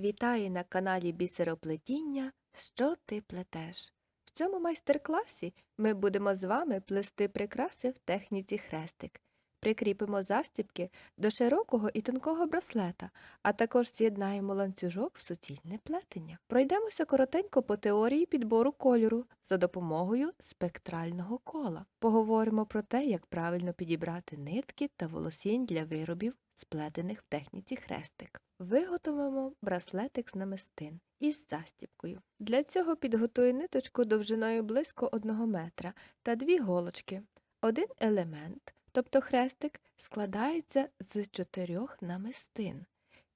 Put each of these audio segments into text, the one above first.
Вітаю на каналі Бісероплетіння Що ти плетеш? В цьому майстер-класі ми будемо з вами плести прикраси в техніці хрестик. Прикріпимо застібки до широкого і тонкого браслета, а також з'єднаємо ланцюжок в суцільне плетення. Пройдемося коротенько по теорії підбору кольору за допомогою спектрального кола. Поговоримо про те, як правильно підібрати нитки та волосінь для виробів, сплетених в техніці хрестик. Виготовимо браслетик з намистин із застібкою. Для цього підготую ниточку довжиною близько 1 метра та дві голочки. Один елемент, тобто хрестик, складається з чотирьох намистин.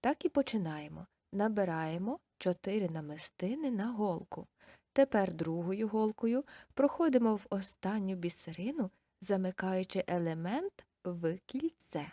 Так і починаємо. Набираємо 4 намистини на голку. Тепер другою голкою проходимо в останню бісерину, замикаючи елемент в кільце.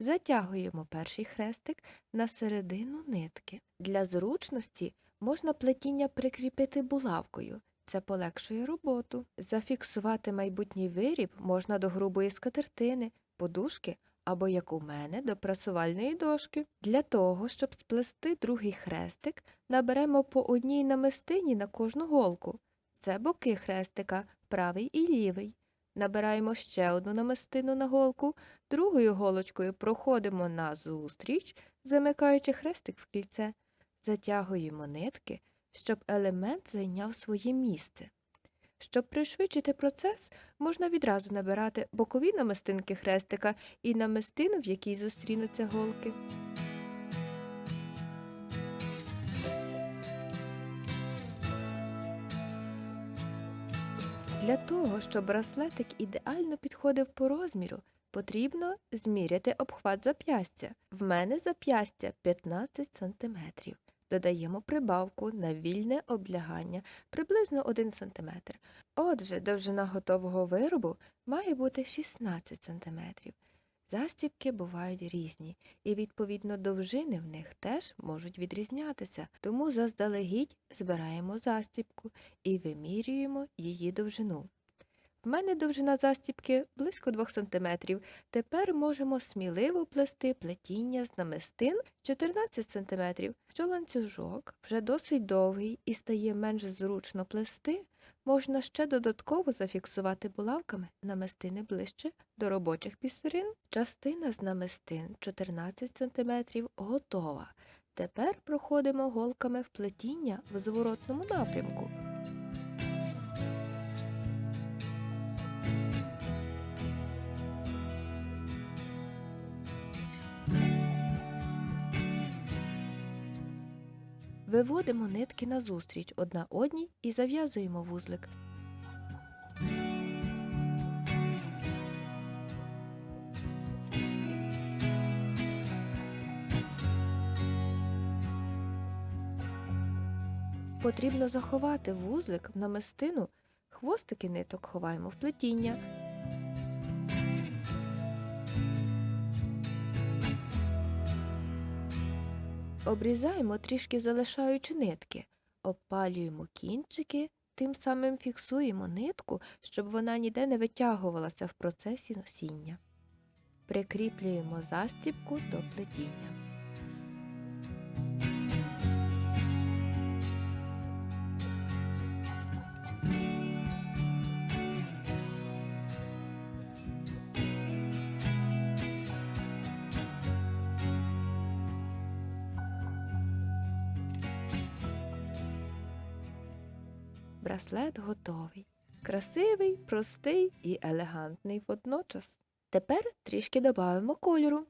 Затягуємо перший хрестик на середину нитки. Для зручності можна плетіння прикріпити булавкою. Це полегшує роботу. Зафіксувати майбутній виріб можна до грубої скатертини, подушки або, як у мене, до прасувальної дошки. Для того, щоб сплести другий хрестик, наберемо по одній намистині на кожну голку. Це боки хрестика, правий і лівий. Набираємо ще одну намистину на голку, другою голочкою проходимо назустріч, замикаючи хрестик в кільце, затягуємо нитки, щоб елемент зайняв своє місце. Щоб пришвидшити процес, можна відразу набирати бокові намистинки хрестика і намистину, в якій зустрінуться голки. Для того, щоб браслетик ідеально підходив по розміру, потрібно зміряти обхват зап'ястя. В мене зап'ястя 15 см. Додаємо прибавку на вільне облягання приблизно 1 см. Отже, довжина готового виробу має бути 16 см. Застібки бувають різні, і відповідно довжини в них теж можуть відрізнятися, тому заздалегідь збираємо застібку і вимірюємо її довжину. В мене довжина застібки близько 2 см. Тепер можемо сміливо плести плетіння з намистин 14 см. Що ланцюжок вже досить довгий і стає менш зручно плести, можна ще додатково зафіксувати булавками намистини ближче до робочих бісерин. Частина з намистин 14 см готова. Тепер проходимо голками в плетіння в зворотному напрямку. Виводимо нитки назустріч одна одній і зав'язуємо вузлик. Потрібно заховати вузлик в намистину, хвостики ниток ховаємо в плетіння. Обрізаємо трішки залишаючи нитки, обпалюємо кінчики, тим самим фіксуємо нитку, щоб вона ніде не витягувалася в процесі носіння. Прикріплюємо застібку до плетіння. Браслет готовий. Красивий, простий і елегантний водночас. Тепер трішки додамо кольору.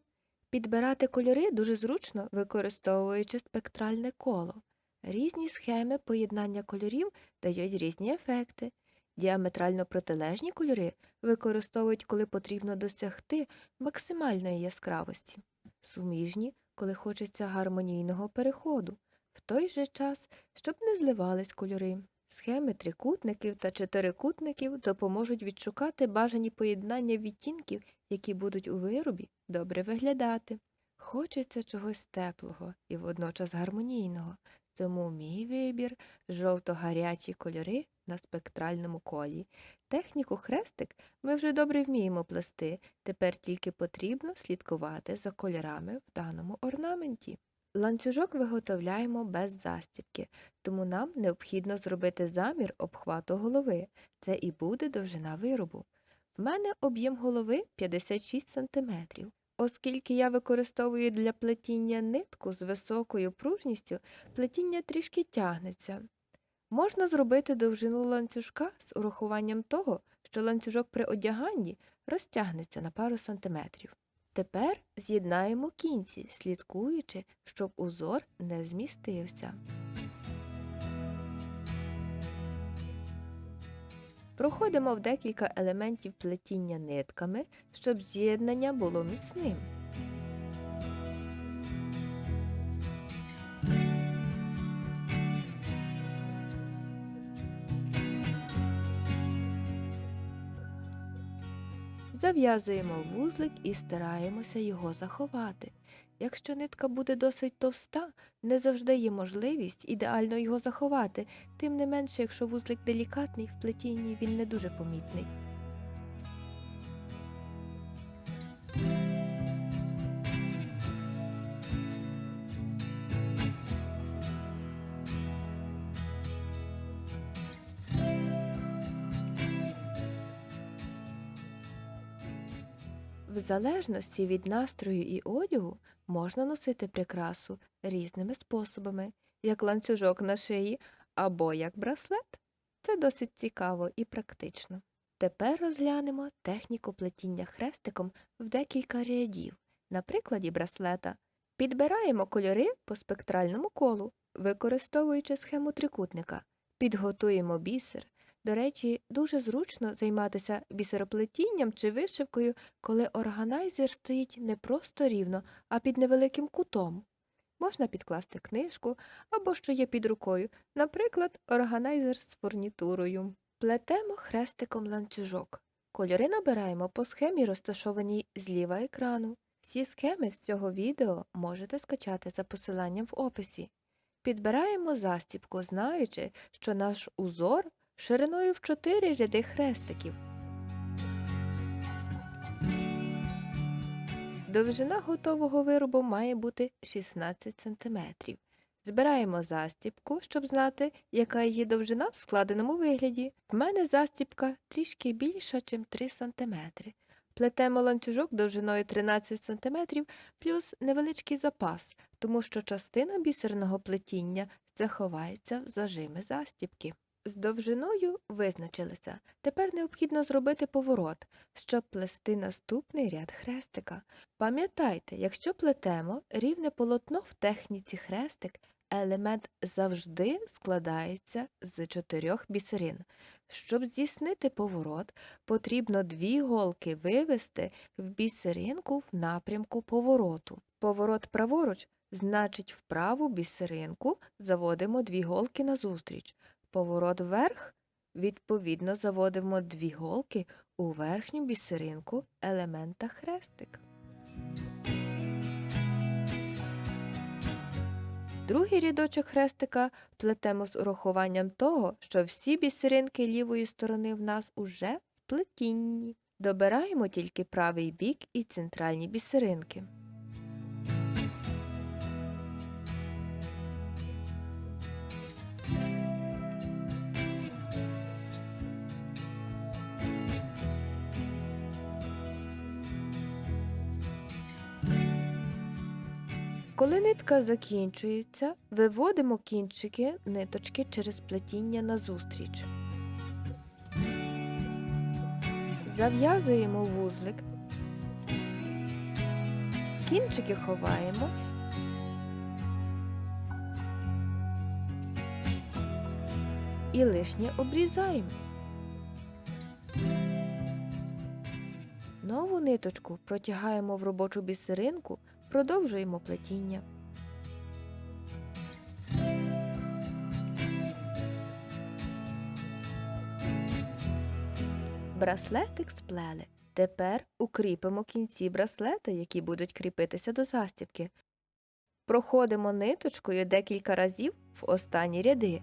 Підбирати кольори дуже зручно, використовуючи спектральне коло. Різні схеми поєднання кольорів дають різні ефекти. Діаметрально протилежні кольори використовують, коли потрібно досягти максимальної яскравості. Суміжні, коли хочеться гармонійного переходу, в той же час, щоб не зливались кольори. Схеми трикутників та чотирикутників допоможуть відшукати бажані поєднання відтінків, які будуть у виробі добре виглядати. Хочеться чогось теплого і водночас гармонійного, тому мій вибір жовто-гарячі кольори на спектральному колі. Техніку хрестик ми вже добре вміємо плести, тепер тільки потрібно слідкувати за кольорами в даному орнаменті. Ланцюжок виготовляємо без застібки, тому нам необхідно зробити замір обхвату голови. Це і буде довжина виробу. В мене об'єм голови 56 см. Оскільки я використовую для плетіння нитку з високою пружністю, плетіння трішки тягнеться. Можна зробити довжину ланцюжка з урахуванням того, що ланцюжок при одяганні розтягнеться на пару сантиметрів. Тепер з'єднаємо кінці, слідкуючи, щоб узор не змістився. Проходимо в декілька елементів плетіння нитками, щоб з'єднання було міцним. Зав'язуємо вузлик і стараємося його заховати. Якщо нитка буде досить товста, не завжди є можливість ідеально його заховати, тим не менше, якщо вузлик делікатний, в плетінні він не дуже помітний. В залежності від настрою і одягу можна носити прикрасу різними способами, як ланцюжок на шиї або як браслет. Це досить цікаво і практично. Тепер розглянемо техніку плетіння хрестиком в декілька рядів. На прикладі браслета підбираємо кольори по спектральному колу, використовуючи схему трикутника, підготуємо бісер, до речі, дуже зручно займатися бісероплетінням чи вишивкою, коли органайзер стоїть не просто рівно, а під невеликим кутом. Можна підкласти книжку або що є під рукою, наприклад, органайзер з фурнітурою. Плетемо хрестиком ланцюжок. Кольори набираємо по схемі, розташованій зліва екрану. Всі схеми з цього відео можете скачати за посиланням в описі. Підбираємо застібку, знаючи, що наш узор шириною в 4 ряди хрестиків. Довжина готового виробу має бути 16 см. Збираємо застібку, щоб знати, яка її довжина в складеному вигляді. В мене застібка трішки більша, ніж 3 см. Плетемо ланцюжок довжиною 13 см плюс невеличкий запас, тому що частина бісерного плетіння заховається в зажими застібки. З довжиною визначилися. Тепер необхідно зробити поворот, щоб плести наступний ряд хрестика. Пам'ятайте, якщо плетемо рівне полотно в техніці хрестик, елемент завжди складається з чотирьох бісерин. Щоб здійснити поворот, потрібно дві голки вивести в бісеринку в напрямку повороту. Поворот праворуч значить в праву бісеринку заводимо дві голки назустріч. Поворот вверх, відповідно, заводимо дві голки у верхню бісеринку елемента хрестик. Другий рядочок хрестика плетемо з урахуванням того, що всі бісеринки лівої сторони в нас уже в плетінні. Добираємо тільки правий бік і центральні бісеринки. Коли нитка закінчується, виводимо кінчики ниточки через плетіння назустріч. Зав'язуємо вузлик, кінчики ховаємо. І лишнє обрізаємо. Нову ниточку протягаємо в робочу бісеринку Продовжуємо плетіння. Браслетик сплели. Тепер укріпимо кінці браслета, які будуть кріпитися до застібки. Проходимо ниточкою декілька разів в останні ряди.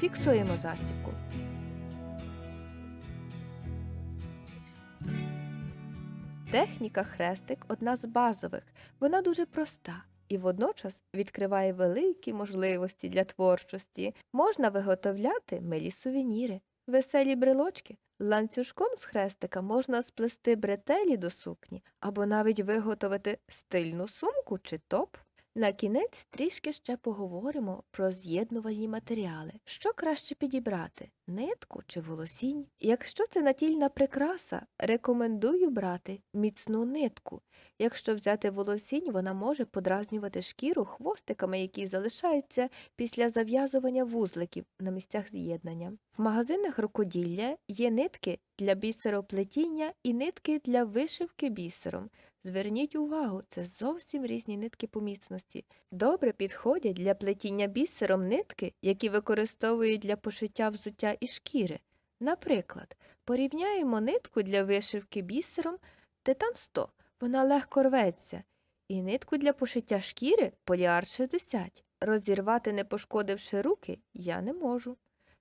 Фіксуємо застібку. Техніка хрестик одна з базових. Вона дуже проста і водночас відкриває великі можливості для творчості. Можна виготовляти милі сувеніри, веселі брелочки. Ланцюжком з хрестика можна сплести бретелі до сукні або навіть виготовити стильну сумку чи топ. На кінець трішки ще поговоримо про з'єднувальні матеріали. Що краще підібрати нитку чи волосінь? Якщо це натільна прикраса, рекомендую брати міцну нитку. Якщо взяти волосінь, вона може подразнювати шкіру хвостиками, які залишаються після зав'язування вузликів на місцях з'єднання. В магазинах рукоділля є нитки для бісероплетіння і нитки для вишивки бісером. Зверніть увагу, це зовсім різні нитки по міцності. Добре підходять для плетіння бісером нитки, які використовують для пошиття взуття і шкіри. Наприклад, порівняємо нитку для вишивки бісером Титан 100, вона легко рветься, і нитку для пошиття шкіри Поліар 60. Розірвати, не пошкодивши руки, я не можу.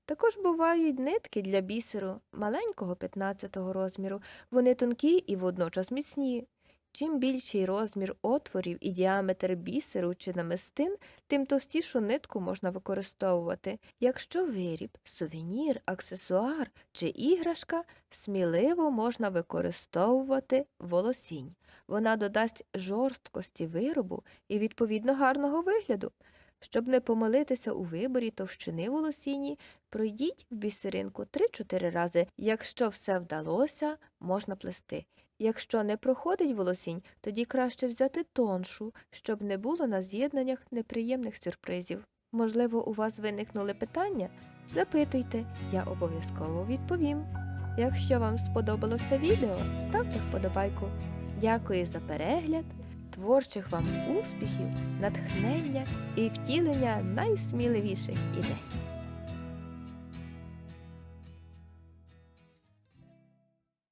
Також бувають нитки для бісеру маленького 15 розміру, вони тонкі і водночас міцні. Чим більший розмір отворів і діаметр бісеру чи намистин, тим товстішу нитку можна використовувати. Якщо виріб, сувенір, аксесуар чи іграшка, сміливо можна використовувати волосінь. Вона додасть жорсткості виробу і відповідно гарного вигляду. Щоб не помилитися у виборі товщини волосіні, пройдіть в бісеринку 3-4 рази. Якщо все вдалося, можна плести. Якщо не проходить волосінь, тоді краще взяти тоншу, щоб не було на з'єднаннях неприємних сюрпризів. Можливо, у вас виникнули питання? Запитуйте, я обов'язково відповім. Якщо вам сподобалося відео, ставте вподобайку. Дякую за перегляд, творчих вам успіхів, натхнення і втілення найсміливіших ідей.